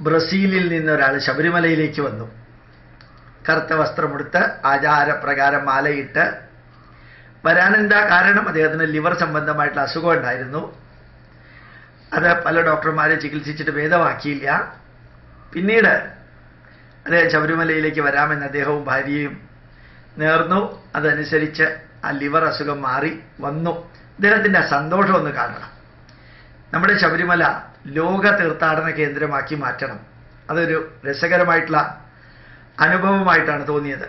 ബ്രസീലിൽ നിന്നൊരാൾ ശബരിമലയിലേക്ക് വന്നു. കറുത്ത വസ്ത്രമെടുത്ത് ആചാരപ്രകാരം മാലയിട്ട് വരാനെന്താ കാരണം? അദ്ദേഹത്തിന് ലിവർ സംബന്ധമായിട്ടുള്ള അസുഖം ഉണ്ടായിരുന്നു. അത് പല ഡോക്ടർമാരെ ചികിത്സിച്ചിട്ട് ഭേദമാക്കിയില്ല. പിന്നീട് അദ്ദേഹം ശബരിമലയിലേക്ക് വരാമെന്ന് അദ്ദേഹവും ഭാര്യയും നേർന്നു. അതനുസരിച്ച് ആ ലിവർ അസുഖം മാറി വന്നു. അദ്ദേഹത്തിന്റെ സന്തോഷം ഒന്ന് കാണണം. നമ്മുടെ ശബരിമല ലോക തീർത്ഥാടന കേന്ദ്രമാക്കി മാറ്റണം. അതൊരു രസകരമായിട്ടുള്ള അനുഭവമായിട്ടാണ് തോന്നിയത്.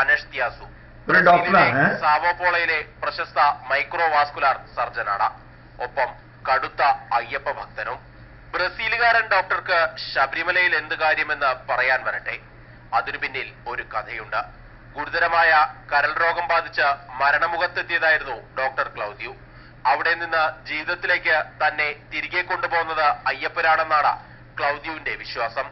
അനഷ്തിയാസു ഒരു ഡോക്ടറാണ്. സാവോപോളയിലെ പ്രശസ്ത മൈക്രോവാസ്കുലാർ സർജനാണ്. ഒപ്പം കടുത്ത അയ്യപ്പ ഭക്തനും ബ്രസീലുകാരൻ ഡോക്ടർക്ക് ശബരിമലയിൽ എന്ത് കാര്യമെന്ന് പറയാൻ വരട്ടെ? അതിനു പിന്നിൽ ഒരു കഥയുണ്ട്. ഗുരുതരമായ കരൾ രോഗം ബാധിച്ച് മരണമുഖത്തെത്തിയതായിരുന്നു ഡോക്ടർ ക്ലൗദ്യു. അവിടെ നിന്ന് ജീവിതത്തിലേക്ക് തന്നെ തിരികെ കൊണ്ടുപോകുന്നത് അയ്യപ്പനാണെന്നാണ് ക്ലൗദ്യുവിന്റെ വിശ്വാസം.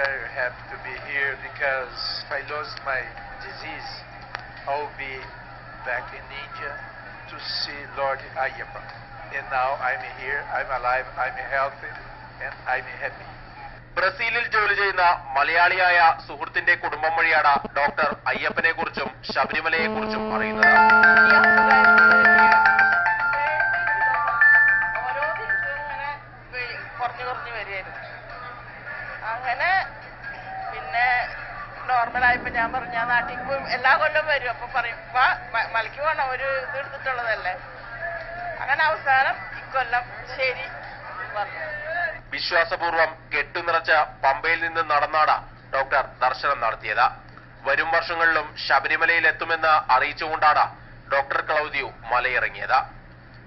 Very happy to be here because if I lose my disease, I will be back in India to see Lord Ayyappa. And now I'm here, I'm alive, I'm healthy, and I'm happy. ബ്രസീലിൽ ജോലി ചെയ്യുന്ന മലയാളിയായ സുഹൃത്തിന്റെ കുടുംബം വഴിയാണ് doctor അയ്യപ്പനെ കുറിച്ചും ശബരിമലയെ കുറിച്ചും അറിയുന്നത്. അങ്ങനെ പിന്നെ നോർമലായപ്പോ ഞാൻ പറഞ്ഞു ഞാൻ നാട്ടിൽ പോയി എല്ലാ കൊല്ലം വരും. അപ്പൊ പറയും വാ മലയ്ക്ക് പോകണം ഒരു ഇത് എടുത്തിട്ടുള്ളതല്ലേ? അങ്ങനെ അവസാനം ഇക്കൊല്ലം ശരി. വിശ്വാസപൂർവം കെട്ടുനിറച്ച പമ്പയിൽ നിന്ന് നടന്നാണ് ഡോക്ടർ ദർശനം നടത്തിയത്. വരും വർഷങ്ങളിലും ശബരിമലയിൽ എത്തുമെന്ന് അറിയിച്ചുകൊണ്ടാണ് ഡോക്ടർ ക്ലൗദിയു മലയിറങ്ങിയത്.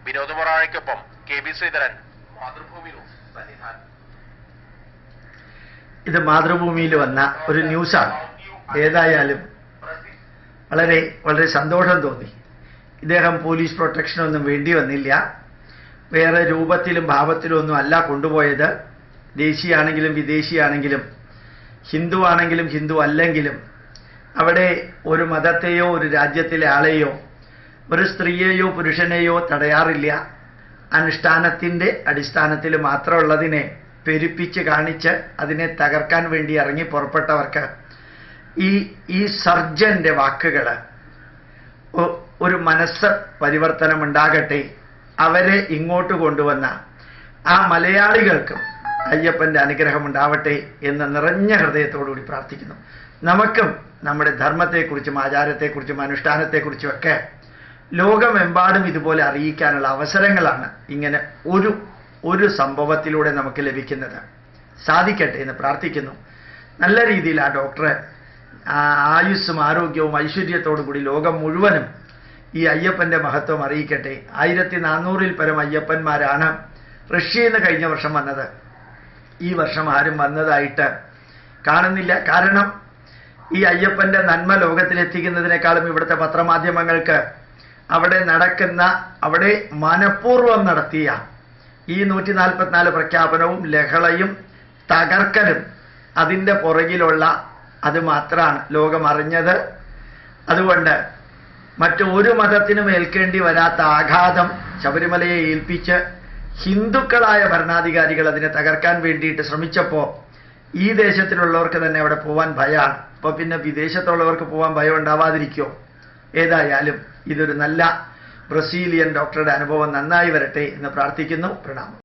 Vinod മൊറാഴയ്ക്കൊപ്പം K B Sreedharan Mathrubhumi news Sannidhanam ഇത് മാതൃഭൂമിയിൽ വന്ന ഒരു ന്യൂസാണ്. ഏതായാലും വളരെ വളരെ സന്തോഷം തോന്നി. ഇദ്ദേഹം പോലീസ് പ്രൊട്ടക്ഷനൊന്നും വേണ്ടി വന്നില്ല. വേറെ രൂപത്തിലും ഭാവത്തിലും ഒന്നും അല്ല കൊണ്ടുപോയത്. ദേശീയാണെങ്കിലും വിദേശിയാണെങ്കിലും ഹിന്ദു ആണെങ്കിലും ഹിന്ദു അല്ലെങ്കിലും അവിടെ ഒരു മതത്തെയോ ഒരു രാജ്യത്തിലെ ആളെയോ ഒരു സ്ത്രീയെയോ പുരുഷനെയോ തടയാറില്ല. അനുഷ്ഠാനത്തിന്റെ അടിസ്ഥാനത്തിൽ മാത്രമുള്ളതിനെ പെരുപ്പിച്ച് കാണിച്ച് അതിനെ തകർക്കാൻ വേണ്ടി ഇറങ്ങി പുറപ്പെട്ടവർക്ക് ഈ ഈ സർജന്റെ വാക്കുകൾ ഒരു മനസ്സ് പരിവർത്തനം ഉണ്ടാകട്ടെ അവരെ ഇങ്ങോട്ട് കൊണ്ടുവന്ന ആ മലയാളികൾക്കും അയ്യപ്പന്റെ അനുഗ്രഹം ഉണ്ടാവട്ടെ എന്ന് നിറഞ്ഞ ഹൃദയത്തോടുകൂടി പ്രാർത്ഥിക്കുന്നു. നമുക്കും നമ്മുടെ ധർമ്മത്തെക്കുറിച്ചും ആചാരത്തെക്കുറിച്ചും അനുഷ്ഠാനത്തെക്കുറിച്ചും ഒക്കെ ലോകമെമ്പാടും ഇതുപോലെ അറിയിക്കാനുള്ള അവസരങ്ങളാണ് ഇങ്ങനെ ഒരു ഒരു സംഭവത്തിലൂടെ നമുക്ക് ലഭിക്കുന്നത്. സാധിക്കട്ടെ എന്ന് പ്രാർത്ഥിക്കുന്നു. നല്ല രീതിയിൽ ആ ഡോക്ടറെ ആയുസ്സും ആരോഗ്യവും ഐശ്വര്യത്തോടു കൂടി ലോകം മുഴുവനും ഈ അയ്യപ്പന്റെ മഹത്വം അറിയിക്കട്ടെ. ആയിരത്തി നാനൂറിൽ പരം അയ്യപ്പന്മാരാണ് റഷ്യയിൽ നിന്ന് കഴിഞ്ഞ വർഷം വന്നത്. ഈ വർഷം ആരും വന്നതായിട്ട് കാണുന്നില്ല. കാരണം ഈ അയ്യപ്പന്റെ നന്മ ലോകത്തിലെത്തിക്കുന്നതിനേക്കാളും ഇവിടുത്തെ പത്രമാധ്യമങ്ങൾക്ക് അവിടെ നടക്കുന്ന അവിടെ മനഃപൂർവം നടത്തിയ ഈ നൂറ്റി നാൽപ്പത്തിനാല് പ്രഖ്യാപനവും ലഹളയും തകർക്കലും അതിന്റെ പുറകിലുള്ള അത് മാത്രമാണ് ലോകം അറിഞ്ഞത് അതുകൊണ്ട് മറ്റൊരു മതത്തിനും ഏൽക്കേണ്ടി വരാത്ത ആഘാതം ശബരിമലയെ ഏൽപ്പിച്ച് ഹിന്ദുക്കളായ ഭരണാധികാരികൾ അതിനെ തകർക്കാൻ വേണ്ടിയിട്ട് ശ്രമിച്ചപ്പോൾ ഈ ദേശത്തിലുള്ളവർക്ക് തന്നെ അവിടെ പോവാൻ ഭയമാണ് അപ്പോൾ പിന്നെ വിദേശത്തുള്ളവർക്ക് പോകാൻ ഭയം ഉണ്ടാവാതിരിക്കുമോ ഏതായാലും ഇതൊരു നല്ല ബ്രസീലിയൻ ഡോക്ടറുടെ അനുഭവം നന്നായി വരട്ടെ എന്ന് പ്രാർത്ഥിക്കുന്നു. പ്രണാമം.